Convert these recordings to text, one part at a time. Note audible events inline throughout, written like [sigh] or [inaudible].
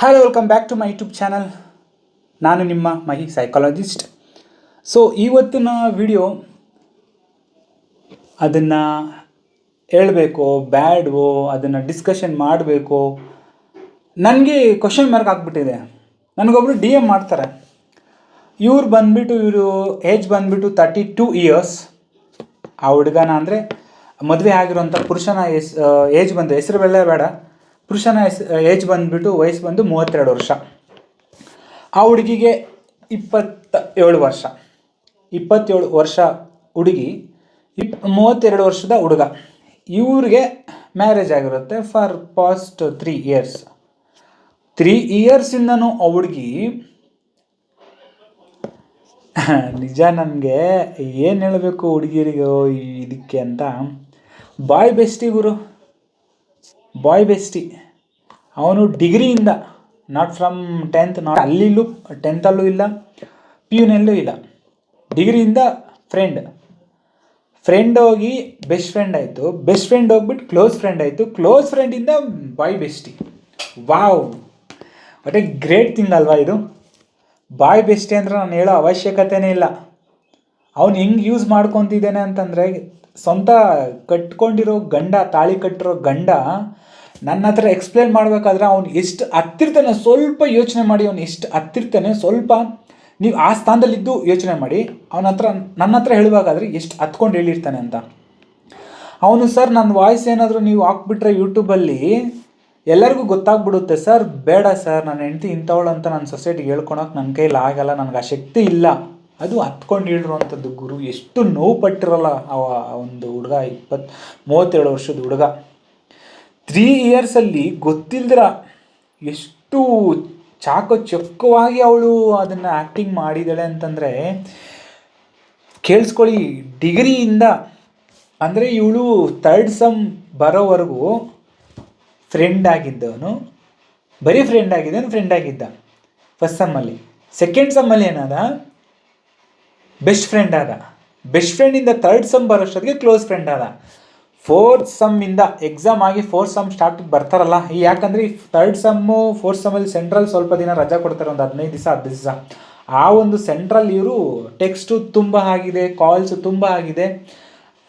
Hello welcome back to my YouTube channel ನಾನು ನಿಮ್ಮ Mahi psychologist so ಇವತ್ತಿನ ವಿಡಿಯೋ ಅದನ್ನು ಹೇಳಬೇಕು, ಬ್ಯಾಡ್ವೋ, ಅದನ್ನು ಡಿಸ್ಕಷನ್ ಮಾಡಬೇಕು, ನನಗೆ ಕ್ವಶನ್ ಮಾರ್ಕ್ ಆಗಿಬಿಟ್ಟಿದೆ. ನನಗೊಬ್ಬರು ಡಿ ಎಂ ಮಾಡ್ತಾರೆ. ಇವ್ರು ಬಂದುಬಿಟ್ಟು, ಇವರು ಏಜ್ ಬಂದುಬಿಟ್ಟು ತರ್ಟಿ ಟೂ ಇಯರ್ಸ್ ಆ ಹುಡುಗನ ಅಂದರೆ ಮದುವೆ ಆಗಿರೋಂಥ ಪುರುಷನ ಏಜ್ ಬಂದು ಹೆಸರು ಬೆಲೆ ಬೇಡ. ಪುರುಷನ ಏಜ್ ಬಂದುಬಿಟ್ಟು ವಯಸ್ಸು ಬಂದು ಮೂವತ್ತೆರಡು ವರ್ಷ. ಆ ಹುಡುಗಿಗೆ ಇಪ್ಪತ್ತ ಏಳು ವರ್ಷ. ಇಪ್ಪತ್ತೇಳು ವರ್ಷ ಹುಡುಗಿ, ಇಪ್, ಮೂವತ್ತೆರಡು ವರ್ಷದ ಹುಡುಗ. ಇವ್ರಿಗೆ ಮ್ಯಾರೇಜ್ ಆಗಿರುತ್ತೆ for past three years. Three ಇಯರ್ಸಿಂದನೂ ಆ ಹುಡುಗಿ [laughs] ನಿಜ ನನಗೆ ಏನು ಹೇಳಬೇಕು ಹುಡುಗಿಯರಿಗೆ ಇದಕ್ಕೆ ಅಂತ. ಬಾಯ್ ಬೆಸ್ಟಿ ಗುರು. ಬಾಯ್ ಬೆಸ್ಟಿ ಅವನು ಡಿಗ್ರಿಯಿಂದ ನಾಟ್ ಫ್ರಮ್ ಟೆಂತ್ ನಾಟ್ ಅಲ್ಲಿಲ್ಲೂ ಟೆಂತಲ್ಲೂ ಇಲ್ಲ ಪಿ ಯುನಲ್ಲೂ ಇಲ್ಲ. ಡಿಗ್ರಿಯಿಂದ ಫ್ರೆಂಡ್ ಫ್ರೆಂಡ್ ಹೋಗಿ ಬೆಸ್ಟ್ ಫ್ರೆಂಡ್ ಆಯಿತು. ಬೆಸ್ಟ್ ಫ್ರೆಂಡ್ ಹೋಗ್ಬಿಟ್ಟು ಕ್ಲೋಸ್ ಫ್ರೆಂಡ್ ಆಯಿತು. Close ಫ್ರೆಂಡಿಂದ boy bestie wow but great thing ಅಲ್ವಾ ಇದು? ಬಾಯ್ ಬೆಸ್ಟಿ ಅಂದ್ರೆ ನಾನು ಹೇಳೋ ಅವಶ್ಯಕತೆನೇ ಇಲ್ಲ. ಅವನು ಹೆಂಗೆ ಯೂಸ್ ಮಾಡ್ಕೊತಿದ್ದೇನೆ ಅಂತಂದರೆ ಸ್ವಂತ ಕಟ್ಕೊಂಡಿರೋ ಗಂಡ, ತಾಳಿ ಕಟ್ಟಿರೋ ಗಂಡ ನನ್ನ ಹತ್ರ ಎಕ್ಸ್ಪ್ಲೇನ್ ಮಾಡಬೇಕಾದ್ರೆ ಅವ್ನು ಎಷ್ಟು ಹತ್ತಿರ್ತಾನೆ, ಸ್ವಲ್ಪ ಯೋಚನೆ ಮಾಡಿ, ಅವ್ನು ಎಷ್ಟು ಹತ್ತಿರ್ತಾನೆ, ಸ್ವಲ್ಪ ನೀವು ಆ ಸ್ಥಾನದಲ್ಲಿದ್ದು ಯೋಚನೆ ಮಾಡಿ. ಅವನ ಹತ್ರ, ನನ್ನ ಹತ್ರ ಹೇಳುವಾಗಾದ್ರೆ ಎಷ್ಟು ಹತ್ಕೊಂಡು ಹೇಳಿರ್ತಾನೆ ಅಂತ. ಅವನು, ಸರ್ ನನ್ನ ವಾಯ್ಸ್ ಏನಾದರೂ ನೀವು ಹಾಕ್ಬಿಟ್ರೆ ಯೂಟ್ಯೂಬಲ್ಲಿ ಎಲ್ಲರಿಗೂ ಗೊತ್ತಾಗ್ಬಿಡುತ್ತೆ. ಸರ್, ಬೇಡ ಸರ್ ನನ್ನ ಹೆಂಡತಿ ಇಂಥವಳು ಅಂತ ನನ್ನ ಸೊಸೈಟಿಗೆ ಹೇಳ್ಕೊಳಕ್ಕೆ ನನ್ನ ಕೈಲಿ ಆಗಲ್ಲ, ನನಗೆ ಆ ಶಕ್ತಿ ಇಲ್ಲ. ಅದು ಹತ್ಕೊಂಡು ಹೇಳಿರುವಂಥದ್ದು ಗುರು. ಎಷ್ಟು ನೋವು ಪಟ್ಟಿರಲ್ಲ ಆ ಒಂದು ಹುಡುಗ ಇಪ್ಪತ್ತು ಮೂವತ್ತೇಳು ವರ್ಷದ ಹುಡುಗ. ತ್ರೀ ಇಯರ್ಸಲ್ಲಿ ಗೊತ್ತಿಲ್ದಿರ ಎಷ್ಟು ಚಾಕ ಚೊಕ್ಕವಾಗಿ ಅವಳು ಅದನ್ನು ಆ್ಯಕ್ಟಿಂಗ್ ಮಾಡಿದ್ದಾಳೆ ಅಂತಂದರೆ, ಕೇಳಿಸ್ಕೊಳ್ಳಿ, ಡಿಗ್ರಿಯಿಂದ, ಅಂದರೆ ಇವಳು ತರ್ಡ್ ಸಮ್ ಬರೋವರೆಗೂ ಫ್ರೆಂಡ್ ಆಗಿದ್ದವನು. ಬರೀ ಫ್ರೆಂಡ್ ಆಗಿದ್ದವನು ಫ್ರೆಂಡ್ ಆಗಿದ್ದ. ಫಸ್ಟ್ ಸಮ್ಮಲ್ಲಿ ಸೆಕೆಂಡ್ ಸಮ್ಮಲ್ಲಿ ಏನಾದ? ಬೆಸ್ಟ್ ಫ್ರೆಂಡ್ ಆದ. ಬೆಸ್ಟ್ ಫ್ರೆಂಡಿಂದ ತರ್ಡ್ ಸಮ್ ಬರೋಷ್ಟೊತ್ತಿಗೆ ಕ್ಲೋಸ್ ಫ್ರೆಂಡ್ ಆದ. ಫೋರ್ತ್ ಸಮ್ಮಿಂದ ಎಕ್ಸಾಮ್ ಆಗಿ ಫೋರ್ತ್ ಸಮ್ ಸ್ಟಾರ್ಟ್ ಬರ್ತಾರಲ್ಲ, ಈ ಯಾಕಂದರೆ ಈ ತರ್ಡ್ ಸಮ್ಮು ಫೋರ್ತ್ ಸಮ್ಮಲ್ಲಿ ಸೆಂಟ್ರಲ್ ಸ್ವಲ್ಪ ದಿನ ರಜಾ ಕೊಡ್ತಾರೆ ಒಂದು ಹದಿನೈದು ದಿವಸ ಹತ್ತು ದಿವಸ ಆ ಒಂದು ಸೆಂಟ್ರಲ್ ಇವರು ಟೆಕ್ಸ್ಟು ತುಂಬ ಆಗಿದೆ ಕಾಲ್ಸು ತುಂಬ ಆಗಿದೆ.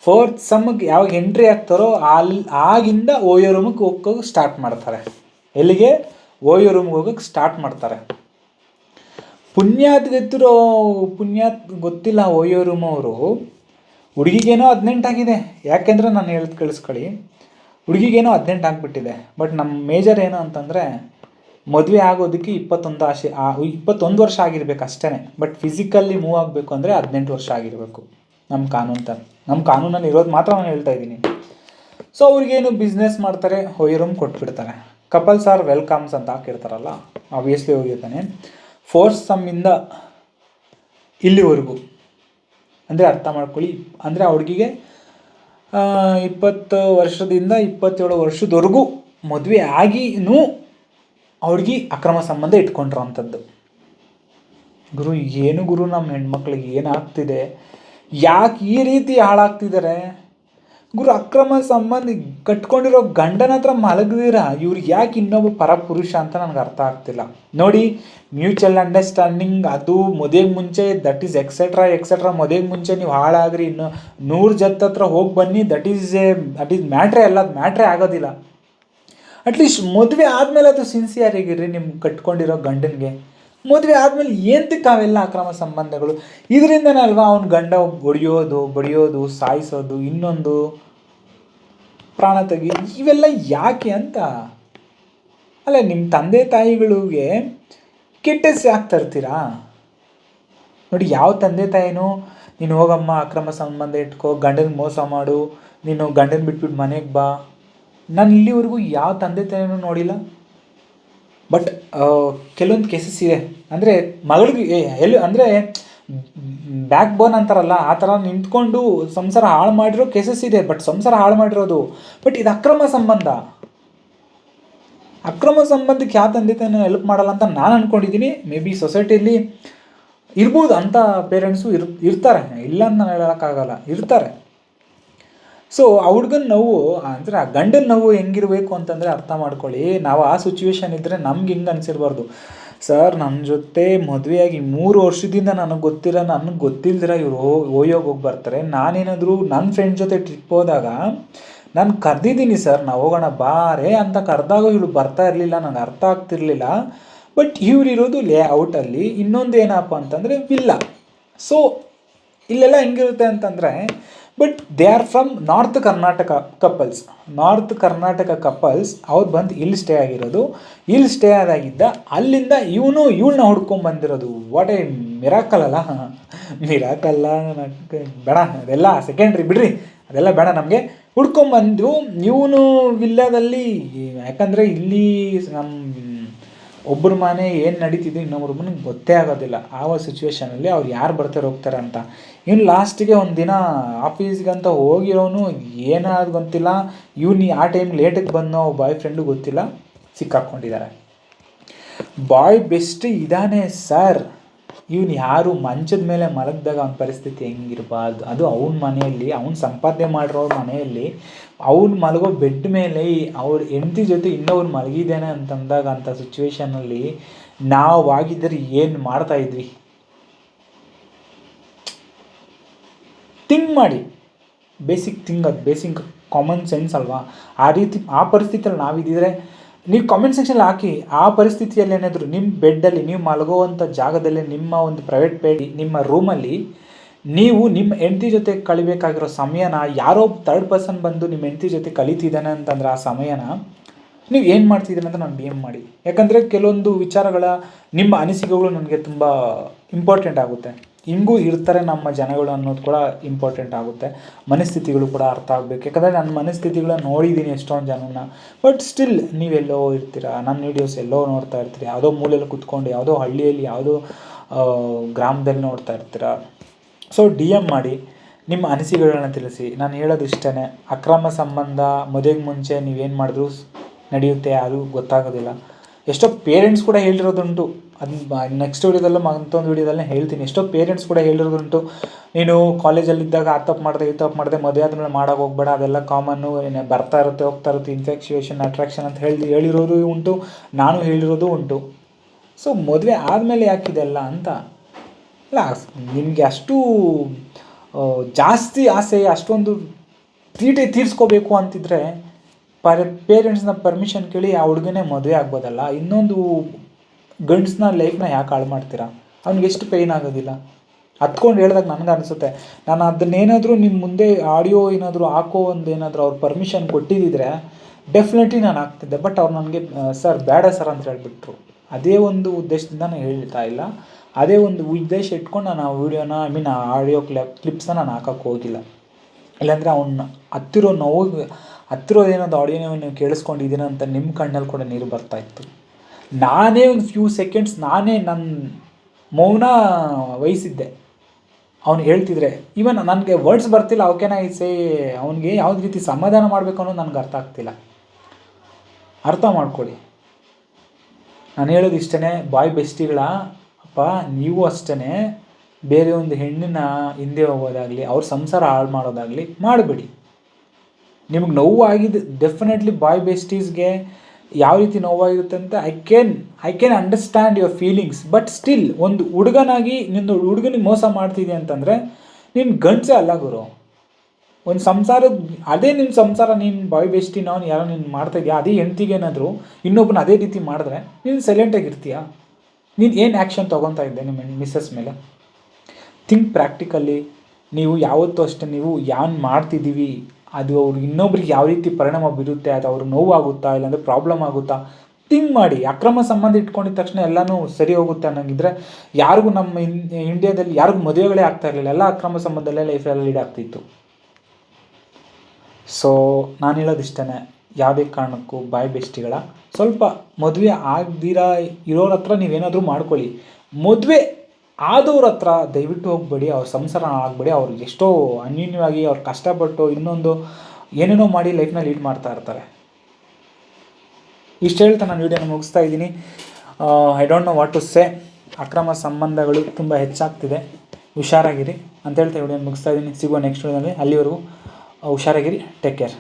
ಫೋರ್ತ್ ಸಮ್ಗೆ ಯಾವಾಗ ಎಂಟ್ರಿ ಆಗ್ತಾರೋ ಅಲ್ಲಿ ಆಗಿಂದ ಓಯೋ ರೂಮಿಗೆ ಹೋಗೋಕೆ ಸ್ಟಾರ್ಟ್ ಮಾಡ್ತಾರೆ. ಎಲ್ಲಿಗೆ? ಓಯೋ ರೂಮ್ಗೆ ಹೋಗೋಕೆ ಸ್ಟಾರ್ಟ್ ಮಾಡ್ತಾರೆ. ಪುಣ್ಯಾತ್ ಗೊತ್ತಿರೋ, ಪುಣ್ಯಾತ್ ಗೊತ್ತಿಲ್ಲ ಓಯೋ ರೂಮ್ ಅವರು. ಹುಡುಗಿಗೇನೋ ಹದಿನೆಂಟಾಗಿದೆ ಯಾಕೆಂದರೆ ನಾನು ಹೇಳ್ದು ಕಳಿಸ್ಕೊಳ್ಳಿ. ಹುಡುಗಿಗೇನೋ ಹದಿನೆಂಟು ಆಗಿಬಿಟ್ಟಿದೆ. ಬಟ್ ನಮ್ಮ ಮೇಜರ್ ಏನು ಅಂತಂದರೆ, ಮದುವೆ ಆಗೋದಕ್ಕೆ ಇಪ್ಪತ್ತೊಂದು ಆಶೆ ಇಪ್ಪತ್ತೊಂದು ವರ್ಷ ಆಗಿರಬೇಕು ಅಷ್ಟೇ ಬಟ್ ಫಿಸಿಕಲ್ಲಿ ಮೂವ್ ಆಗಬೇಕು ಅಂದರೆ ಹದಿನೆಂಟು ವರ್ಷ ಆಗಿರಬೇಕು. ನಮ್ಮ ಕಾನೂನು ತ ನಮ್ಮ ಕಾನೂನಲ್ಲಿ ಇರೋದು ಮಾತ್ರ ನಾನು ಹೇಳ್ತಾ ಇದ್ದೀನಿ. ಸೊ ಅವ್ರಿಗೇನು ಬಿಸ್ನೆಸ್ ಮಾಡ್ತಾರೆ ಹೊಯ್ ರೂಮ್ ಕೊಟ್ಬಿಡ್ತಾರೆ. ಕಪಲ್ಸ್ ಆರ್ ವೆಲ್ಕಮ್ಸ್ ಅಂತ ಹಾಕಿರ್ತಾರಲ್ಲ ಆಬ್ವಿಯಸ್ಲಿ ಹೋಗಿರ್ತಾನೆ. ಫೋರ್ಸ್ ಸಮ್ಮಿಂದ ಇಲ್ಲಿವರೆಗೂ. ಅಂದರೆ ಅರ್ಥ ಮಾಡ್ಕೊಳ್ಳಿ. ಅಂದರೆ ಆ ಹುಡುಗಿಗೆ ಇಪ್ಪತ್ತು ವರ್ಷದಿಂದ ಇಪ್ಪತ್ತೇಳು ವರ್ಷದವರೆಗೂ ಮದುವೆ ಆಗಿನೂ ಅವ್ರಿಗೆ ಅಕ್ರಮ ಸಂಬಂಧ ಇಟ್ಕೊಂಡಿರೋವಂಥದ್ದು ಗುರು, ಏನು ಗುರು, ನಮ್ಮ ಹೆಣ್ಮಕ್ಳಿಗೆ ಏನಾಗ್ತಿದೆ? ಯಾಕೆ ಈ ರೀತಿ ಹಾಳಾಗ್ತಿದ್ದಾರೆ? ಗುರು ಅಕ್ರಮ ಸಂಬಂಧ ಕಟ್ಕೊಂಡಿರೋ ಗಂಡನ ಹತ್ರ ಮಲಗದಿರ? ಇವ್ರು ಯಾಕೆ ಇನ್ನೊಬ್ಬ ಪರಪುರುಷ ಅಂತ ನನಗೆ ಅರ್ಥ ಆಗ್ತಿಲ್ಲ. ನೋಡಿ ಮ್ಯೂಚುವಲ್ ಅಂಡರ್ಸ್ಟ್ಯಾಂಡಿಂಗ್ ಅದು ಮದುವೆಗೆ ಮುಂಚೆ ದಟ್ ಈಸ್ ಎಕ್ಸೆಟ್ರಾ ಎಕ್ಸೆಟ್ರಾ ಮದುವೆಗೆ ಮುಂಚೆ ನೀವು ಹಾಳಾಗ್ರಿ, ಇನ್ನು ನೂರು ಜತ್ ಹತ್ರ ಹೋಗಿ ಬನ್ನಿ that is a that is ಮ್ಯಾಟ್ರೇ ಅಲ್ಲ, ಅದು ಮ್ಯಾಟ್ರೇ ಆಗೋದಿಲ್ಲ. ಅಟ್ಲೀಸ್ಟ್ ಮದುವೆ ಆದಮೇಲೆ ಅದು ಸಿನ್ಸಿಯರ್ ಆಗಿರ್ರಿ ನಿಮ್ಗೆ ಕಟ್ಕೊಂಡಿರೋ ಗಂಡನಿಗೆ. ಮದುವೆ ಆದಮೇಲೆ ಏಂತಕ್ಕೆ ಅವೆಲ್ಲ ಅಕ್ರಮ ಸಂಬಂಧಗಳು? ಇದರಿಂದನೇ ಅಲ್ವಾ ಅವ್ನ ಗಂಡ ಬಡಿಯೋದು ಬಡಿಯೋದು, ಸಾಯಿಸೋದು, ಇನ್ನೊಂದು? ಪ್ರಾಣ ತೆಗಿ ಇವೆಲ್ಲ ಯಾಕೆ ಅಂತ? ಅಲ್ಲ ನಿಮ್ಮ ತಂದೆ ತಾಯಿಗಳಿಗೆ ಕೆಟ್ಟಸ್ ಯಾಕೆ ತರ್ತೀರಾ ನೋಡಿ, ಯಾವ ತಂದೆ ತಾಯಿನೂ, ನೀನು ಹೋಗಮ್ಮ, ಅಕ್ರಮ ಸಂಬಂಧ ಇಟ್ಕೋ, ಗಂಡನ ಮೋಸ ಮಾಡು, ನೀನು ಗಂಡನ ಬಿಟ್ಬಿಟ್ಟು ಮನೆಗೆ ಬಾ. ನಾನು ಇಲ್ಲಿವರೆಗೂ ಯಾವ ತಂದೆ ತಾಯಿನೂ ನೋಡಿಲ್ಲ. ಬಟ್ ಕೆಲವೊಂದು ಕೇಸಸ್ ಇದೆ. ಅಂದರೆ ಮಗಳಿಗೆ ಎಲ್ಲಿ ಅಂದರೆ ಬ್ಯಾಕ್ ಬೋನ್ ಅಂತಾರಲ್ಲ, ಆ ಥರ ನಿಂತ್ಕೊಂಡು ಸಂಸಾರ ಹಾಳು ಮಾಡಿರೋ ಕೇಸಸ್ ಇದೆ ಬಟ್ ಸಂಸಾರ ಹಾಳು ಮಾಡಿರೋದು. ಬಟ್ ಇದು ಅಕ್ರಮ ಸಂಬಂಧ. ಅಕ್ರಮ ಸಂಬಂಧಕ್ಕೆ ಯಾವ ತಂದೆ ತಾನು ಹೆಲ್ಪ್ ಮಾಡಲ್ಲ ಅಂತ ನಾನು ಅಂದ್ಕೊಂಡಿದ್ದೀನಿ ಮೇ ಬಿ ಸೊಸೈಟಿಯಲ್ಲಿ ಇರ್ಬೋದು ಅಂಥ ಪೇರೆಂಟ್ಸು ಇರ್, ಇರ್ತಾರೆ. ಇಲ್ಲ ಅಂತ ನಾನು ಹೇಳೋಕ್ಕಾಗಲ್ಲ, ಇರ್ತಾರೆ. ಸೊ ಆ ಹುಡ್ಗನ ನೋವು, ಅಂದರೆ ಆ ಗಂಡನ ನೋವು ಹೆಂಗಿರಬೇಕು ಅಂತಂದರೆ ಅರ್ಥ ಮಾಡ್ಕೊಳ್ಳಿ. ನಾವು ಆ ಸಿಚುವೇಶನ್ ಇದ್ದರೆ ನಮ್ಗೆ ಹಿಂಗೆ ಅನಿಸಿರ್ಬಾರ್ದು. ಸರ್ ನನ್ನ ಜೊತೆ ಮದುವೆಯಾಗಿ ಮೂರು ವರ್ಷದಿಂದ ನನಗೆ ಗೊತ್ತಿರೋ ನನಗೆ ಗೊತ್ತಿಲ್ದಿರ ಇವರು ಓಯೋಗಿ ಹೋಗಿ ಬರ್ತಾರೆ. ನಾನೇನಾದರೂ ನನ್ನ ಫ್ರೆಂಡ್ ಜೊತೆ ಟ್ರಿಪ್ ಹೋದಾಗ ನಾನು ಕರೆದಿದ್ದೀನಿ ಸರ್, ನಾವು ಹೋಗೋಣ ಬಾರೆ ಅಂತ ಕರೆದಾಗ ಇವಳು ಬರ್ತಾ ಇರಲಿಲ್ಲ ನನಗೆ ಅರ್ಥ ಆಗ್ತಿರ್ಲಿಲ್ಲ. ಬಟ್ ಇವ್ರಿರೋದು ಲೇ ಔಟಲ್ಲಿ ಇನ್ನೊಂದು ಏನಪ್ಪ ಅಂತಂದರೆ ವಿಲ್ಲ ಸೊ ಇಲ್ಲೆಲ್ಲ ಹೆಂಗಿರುತ್ತೆ ಅಂತಂದರೆ but they are from north Karnataka couples north Karnataka couples ಅವ್ರು ಬಂದು ಇಲ್ಲಿ ಸ್ಟೇ ಆಗಿರೋದು. ಇಲ್ಲಿ ಸ್ಟೇ ಆದಾಗಿದ್ದ ಅಲ್ಲಿಂದ ಇವನು ಇವಳನ್ನ ಹುಡ್ಕೊಂಡ್ ಬಂದಿರೋದು. ವಾಟ್ ಎ ಮಿರಾಕಲ್ ಅಲ್ಲ? ಮಿರಾಕಲ್ಲ ಬೇಡ. ಅದೆಲ್ಲ ಸೆಕೆಂಡ್ರಿ ಬಿಡ್ರಿ. ಅದೆಲ್ಲ ಬೇಡ ನಮಗೆ. ಹುಡ್ಕೊಂಬಂದು ಇವನು ವಿಲ್ಲದಲ್ಲಿ, ಯಾಕಂದರೆ ಇಲ್ಲಿ ನಮ್ಮ ಒಬ್ಬರ ಮನೆ ಏನು ನಡೀತಿದೆ ಇನ್ನೊಬ್ರ ಮನೆಗೆ ಗೊತ್ತೇ ಆಗೋದಿಲ್ಲ. ಆ ಒಂದು ಸಿಚುವೇಶನಲ್ಲಿ ಅವ್ರು ಯಾರು ಬರ್ತಾರೆ ಹೋಗ್ತಾರೆ ಅಂತ. ಇನ್ನು ಲಾಸ್ಟಿಗೆ ಒಂದು ದಿನ ಆಫೀಸ್ಗಂತ ಹೋಗಿರೋನು ಏನಾದ್ರು ಗೊತ್ತಿಲ್ಲ. ಇವ್ನು ಆ ಟೈಮ್ ಲೇಟಿಗೆ ಬಂದೋ ಬಾಯ್ ಫ್ರೆಂಡು ಗೊತ್ತಿಲ್ಲ. ಸಿಕ್ಕಾಕ್ಕೊಂಡಿದ್ದಾರೆ ಬಾಯ್ ಬೆಸ್ಟ್ ಇದ್ದಾನೆ ಸರ್ ಇವನು ಯಾರು ಮಂಚದ ಮೇಲೆ ಮಲಗಿದಾಗ ಅವ್ನ ಪರಿಸ್ಥಿತಿ ಹೆಂಗಿರಬಾರ್ದು? ಅದು ಅವನ ಮನೆಯಲ್ಲಿ, ಅವ್ನು ಸಂಪಾದನೆ ಮಾಡಿರೋ ಮನೆಯಲ್ಲಿ ಅವ್ನು ಮಲಗೋ ಬೆಡ್ ಮೇಲೆ ಅವ್ರ ಹೆಂಡತಿ ಜೊತೆ ಇನ್ನೊಬ್ರು ಮಲಗಿದ್ದೇನೆ ಅಂತಂದಾಗ ಅಂತ ಸಿಚುವೇಶನಲ್ಲಿ ನಾವು ಆಗಿದ್ದರೆ ಏನು ಮಾಡ್ತಾ ಇದ್ವಿ ಥಿಂಕ್ ಮಾಡಿ. ಬೇಸಿಕ್ ಥಿಂಗ್ ಅದು ಬೇಸಿಕ್ ಕಾಮನ್ ಸೆನ್ಸ್ ಅಲ್ವಾ? ಆ ರೀತಿ, ಆ ಪರಿಸ್ಥಿತಿಯಲ್ಲಿ ನಾವಿದ್ದಿದ್ರೆ ನೀವು ಕಾಮೆಂಟ್ ಸೆಕ್ಷನ್ ಹಾಕಿ, ಆ ಪರಿಸ್ಥಿತಿಯಲ್ಲಿ ಏನಾದರೂ ನಿಮ್ಮ ಬೆಡ್ಡಲ್ಲಿ ನೀವು ಮಲಗುವಂಥ ಜಾಗದಲ್ಲಿ ನಿಮ್ಮ ಒಂದು ಪ್ರೈವೇಟ್ ಬೇಡಿ ನಿಮ್ಮ ರೂಮಲ್ಲಿ ನೀವು ನಿಮ್ಮ ಹೆಂಡತಿ ಜೊತೆ ಕಳಿಬೇಕಾಗಿರೋ ಸಮಯನ, ಯಾರೋ ಥರ್ಡ್ ಪರ್ಸನ್ ಬಂದು ನಿಮ್ಮ ಹೆಂಡತಿ ಜೊತೆ ಕಲಿತಿದ್ದಾನೆ ಅಂತಂದ್ರೆ ಆ ಸಮಯನ ನೀವು ಏನು ಮಾಡ್ತಿದ್ದೀರ ಅಂತ ನಾನು ಏಮ್ ಮಾಡಿ. ಯಾಕಂದರೆ ಕೆಲವೊಂದು ವಿಚಾರಗಳ ನಿಮ್ಮ ಅನಿಸಿಕೆಗಳು ನನಗೆ ತುಂಬ ಇಂಪಾರ್ಟೆಂಟ್ ಆಗುತ್ತೆ. ಹಿಂಗೂ ಇರ್ತಾರೆ ನಮ್ಮ ಜನಗಳು ಅನ್ನೋದು ಕೂಡ ಇಂಪಾರ್ಟೆಂಟ್ ಆಗುತ್ತೆ. ಮನಸ್ಥಿತಿಗಳು ಕೂಡ ಅರ್ಥ ಆಗಬೇಕು. ಯಾಕಂದರೆ ನನ್ನ ಮನಸ್ಥಿತಿಗಳನ್ನ ನೋಡಿದ್ದೀನಿ ಎಷ್ಟೊಂದು ಜನನ ಬಟ್ ಸ್ಟಿಲ್ ನೀವೆಲ್ಲೋ ಇರ್ತೀರ? ನನ್ನ ವೀಡಿಯೋಸ್ ಎಲ್ಲೋ ನೋಡ್ತಾ ಇರ್ತೀರಿ. ಯಾವುದೋ ಮೂಲೆಯಲ್ಲಿ ಕುತ್ಕೊಂಡು, ಯಾವುದೋ ಹಳ್ಳಿಯಲ್ಲಿ ಯಾವುದೋ ಗ್ರಾಮದಲ್ಲಿ ನೋಡ್ತಾ ಇರ್ತೀರಾ? ಸೊ ಡಿ ಎಂ ಮಾಡಿ, ನಿಮ್ಮ ಅನಿಸಿಕೆಗಳನ್ನ ತಿಳಿಸಿ. ನಾನು ಹೇಳೋದು ಇಷ್ಟೇ ಅಕ್ರಮ ಸಂಬಂಧ, ಮದುವೆಗೆ ಮುಂಚೆ ನೀವೇನು ಮಾಡಿದ್ರು, ನಡೆಯುತ್ತೆ ಯಾರೂ ಗೊತ್ತಾಗೋದಿಲ್ಲ. ಎಷ್ಟೋ ಪೇರೆಂಟ್ಸ್ ಕೂಡ ಹೇಳಿರೋದುಂಟು. ಅದು ನೆಕ್ಸ್ಟ್ ವೀಡಿಯೋದಲ್ಲೂ ಮತ್ತೊಂದು ವೀಡಿಯೋದಲ್ಲೇ ಹೇಳ್ತೀನಿ. ಎಷ್ಟೋ ಪೇರೆಂಟ್ಸ್ ಕೂಡ ಹೇಳಿರೋದುಂಟು. ನೀನು ಕಾಲೇಜಲ್ಲಿದ್ದಾಗ ಆ ತಪ್ಪು ಮಾಡಿದೆ, ಈ ತಪ್ಪು ಮಾಡಿದೆ, ಮದುವೆ ಆದಮೇಲೆ ಮಾಡೋಕೆ ಹೋಗ್ಬೇಡ. ಅದೆಲ್ಲ ಕಾಮನ್ನು ಬರ್ತಾ ಇರುತ್ತೆ, ಹೋಗ್ತಾ ಇರುತ್ತೆ ಇನ್ಫೆಕ್ಷುಯೇಷನ್ ಅಟ್ರಾಕ್ಷನ್ ಅಂತ ಹೇಳಿ ಹೇಳಿರೋದು ಉಂಟು. ನಾನು ಹೇಳಿರೋದು ಉಂಟು. ಸೊ ಮದುವೆ ಆದಮೇಲೆ ಯಾಕಿದೆಲ್ಲ ಅಂತ? ಇಲ್ಲ ನಿಮಗೆ ಅಷ್ಟು ಜಾಸ್ತಿ ಆಸೆ, ಅಷ್ಟೊಂದು ತೀಟೆ ತೀರಿಸ್ಕೋಬೇಕು ಅಂತಿದ್ರೆ ಪರ ಪೇರೆಂಟ್ಸ್ನ ಪರ್ಮಿಷನ್ ಕೇಳಿ ಆ ಹುಡುಗನೇ ಮದುವೆ ಆಗ್ಬೋದಲ್ಲ? ಇನ್ನೊಂದು ಗಂಡಸ್ನ ಲೈಫ್ನ ಯಾಕೆ ಹಾಳು ಮಾಡ್ತೀರಾ? ಅವ್ನಿಗೆ ಎಷ್ಟು ಪೇಯ್ನ್ ಆಗೋದಿಲ್ಲ? ಹತ್ಕೊಂಡು ಹೇಳ್ದಾಗ ನನಗೆ ಅನಿಸುತ್ತೆ. ನಾನು ಅದನ್ನೇನಾದರೂ ನಿಮ್ಮ ಮುಂದೆ ಆಡಿಯೋ ಏನಾದರೂ ಹಾಕೋ ಒಂದು ಏನಾದರೂ ಅವ್ರು ಪರ್ಮಿಷನ್ ಕೊಟ್ಟಿದ್ದಿದ್ರೆ ಡೆಫಿನೆಟ್ಲಿ ನಾನು ಹಾಕ್ತಿದ್ದೆ. ಬಟ್ ಅವ್ರು ನನಗೆ ಸರ್, ಬೇಡ ಸರ್ ಅಂತ ಹೇಳ್ಬಿಟ್ರು. ಅದೇ ಒಂದು ಉದ್ದೇಶದಿಂದ ನಾನು ಹೇಳ್ತಾ ಇಲ್ಲ. ಅದೇ ಒಂದು ಉದ್ದೇಶ ಇಟ್ಕೊಂಡು ನಾನು ಆ ವೀಡಿಯೋನ ಐ ಮೀನ್ ಆ ಆಡಿಯೋ ಕ್ಲಿಪ್ ಕ್ಲಿಪ್ಸ್ನ ನಾನು ಹಾಕೋಕ್ಕೆ ಹೋಗಿಲ್ಲ. ಇಲ್ಲಾಂದರೆ ಅವನ್ನ ಹತ್ತಿರೋ ನೋವು ಹತ್ತಿರೋದೇನೋ ಆಡಿಯೋನೇ ನೀವು ಕೇಳಿಸ್ಕೊಂಡಿದ್ದೀನ ಅಂತ ನಿಮ್ಮ ಕಣ್ಣಲ್ಲಿ ಕೂಡ ನೀರು ಬರ್ತಾಯಿತ್ತು ನಾನೇ ಒಂದು ಫ್ಯೂ ಸೆಕೆಂಡ್ಸ್ ನಾನೇ ನನ್ನ ಮೌನ ವಹಿಸಿದ್ದೆ. ಅವ್ನು ಹೇಳ್ತಿದ್ರೆ ಈವನ್ ನನಗೆ ವರ್ಡ್ಸ್ ಬರ್ತಿಲ್ಲ ಅವಕೇನ ಸೇ ಅವನಿಗೆ ಯಾವುದೇ ರೀತಿ ಸಮಾಧಾನ ಮಾಡಬೇಕು ಅನ್ನೋದು ನನಗೆ ಅರ್ಥ ಆಗ್ತಿಲ್ಲ. ಅರ್ಥ ಮಾಡ್ಕೊಳ್ಳಿ. ನಾನು ಹೇಳೋದು ಇಷ್ಟೇ ಬಾಯ್ ಬೆಸ್ಟಿಗಳ? ಅಪ್ಪ, ನೀವು ಅಷ್ಟೇ ಬೇರೆ ಒಂದು ಹೆಣ್ಣಿನ ಹಿಂದೆ ಹೋಗೋದಾಗಲಿ, ಅವ್ರ ಸಂಸಾರ ಹಾಳು ಮಾಡೋದಾಗಲಿ, ಮಾಡಬೇಡಿ. ನಿಮಗೆ ನೋವು ಡೆಫಿನೆಟ್ಲಿ ಬಾಯ್ ಬೆಸ್ಟೀಸ್ಗೆ ಯಾವ ರೀತಿ ನೋವಾಗಿರುತ್ತೆ ಅಂತ I can I can understand your feelings but still ಒಂದು ಹುಡುಗನಾಗಿ ನಿನ್ನ ಹುಡುಗನಿಗೆ ಮೋಸ ಮಾಡ್ತಿದೆ ಅಂತಂದರೆ ನಿನ್ನ ಗಂಡಸೇ ಅಲ್ಲ ಗುರು. ಒಂದು ಸಂಸಾರದ, ಅದೇ ನಿನ್ನ ಸಂಸಾರ, ನೀನು ಬಾಯ್ ಬೆಸ್ಟಿ ನಾನು ಯಾರೋ ನೀನು ಮಾಡ್ತಾ ಇದೆಯಾ ಅದೇ ಹೆಂಡ್ತಿಗೆ ಏನಾದರೂ ಇನ್ನೊಬ್ಬನ ಅದೇ ರೀತಿ ಮಾಡಿದ್ರೆ ನೀನು ಸೈಲೆಂಟಾಗಿರ್ತೀಯ ನೀನು ಏನು ಆ್ಯಕ್ಷನ್ ತೊಗೊತಾ ಇದ್ದೆ ನಿಮ್ಮ ಮಿಸ್ಸಸ್ ಮೇಲೆ? ಥಿಂಕ್ ಪ್ರಾಕ್ಟಿಕಲಿ ನೀವು ಯಾವತ್ತೂ ಅಷ್ಟೇ, ನೀವು ಯಾನ್ ಮಾಡ್ತಿದ್ದೀವಿ? ಅದು ಅವ್ರಿಗೆ ಇನ್ನೊಬ್ರಿಗೆ ಯಾವ ರೀತಿ ಪರಿಣಾಮ ಬೀರುತ್ತೆ, ಅದು ಅವ್ರಿಗೆ ನೋವಾಗುತ್ತಾ ಇಲ್ಲಾಂದರೆ ಪ್ರಾಬ್ಲಮ್ ಆಗುತ್ತಾ? ಥಿಂಕ್ ಮಾಡಿ. ಅಕ್ರಮ ಸಂಬಂಧ ಇಟ್ಕೊಂಡಿದ ತಕ್ಷಣ ಎಲ್ಲನೂ ಸರಿ ಹೋಗುತ್ತೆ ಅನ್ನೋಂಗಿದ್ರೆ ಯಾರಿಗೂ ನಮ್ಮ ಇಂಡಿಯಾದಲ್ಲಿ ಯಾರಿಗೂ ಮದುವೆಗಳೇ ಆಗ್ತಾ ಇರಲಿಲ್ಲ. ಎಲ್ಲ ಅಕ್ರಮ ಸಂಬಂಧದಲ್ಲೇ ಲೈಫೆಲ್ಲ ಲೀಡ್ ಆಗ್ತಿತ್ತು. ಸೊ ನಾನು ಹೇಳೋದು ಇಷ್ಟೇ ಯಾವುದೇ ಕಾರಣಕ್ಕೂ ಬಾಯ್ ಬೆಸ್ಟಿಗಳ ಸ್ವಲ್ಪ ಮದುವೆ ಆಗದಿರ ಇರೋರ ಹತ್ರ ನೀವೇನಾದರೂ ಮಾಡ್ಕೊಳ್ಳಿ. ಮದುವೆ ಆದವ್ರ ಹತ್ರ ದಯವಿಟ್ಟು ಹೋಗ್ಬೇಡಿ, ಅವ್ರ ಸಂಸಾರ ಆಗಬೇಡಿ, ಅವ್ರು ಎಷ್ಟೋ ಅನ್ಯೂನ್ಯವಾಗಿ ಅವ್ರು ಕಷ್ಟಪಟ್ಟು ಇನ್ನೊಂದು ಏನೇನೋ ಮಾಡಿ ಲೈಫ್ನ ಲೀಡ್ ಮಾಡ್ತಾ ಇರ್ತಾರೆ. ಇಷ್ಟು ಹೇಳ್ತಾ ನಾನು ವೀಡಿಯೋನ ಮುಗಿಸ್ತಾ ಇದ್ದೀನಿ. I don't know what to say ಅಕ್ರಮ ಸಂಬಂಧಗಳು ತುಂಬ ಹೆಚ್ಚಾಗ್ತಿದೆ. ಹುಷಾರಾಗಿರಿ. ಅಂತ ಹೇಳ್ತಾ ವಿಡಿಯೋನ ಮುಗಿಸ್ತಾ ಇದ್ದೀನಿ. ಸಿಗುವ ನೆಕ್ಸ್ಟ್ ವಿಡಿಯೋದಲ್ಲಿ ಅಲ್ಲಿವರೆಗೂ ಹುಷಾರಾಗಿರಿ. Take care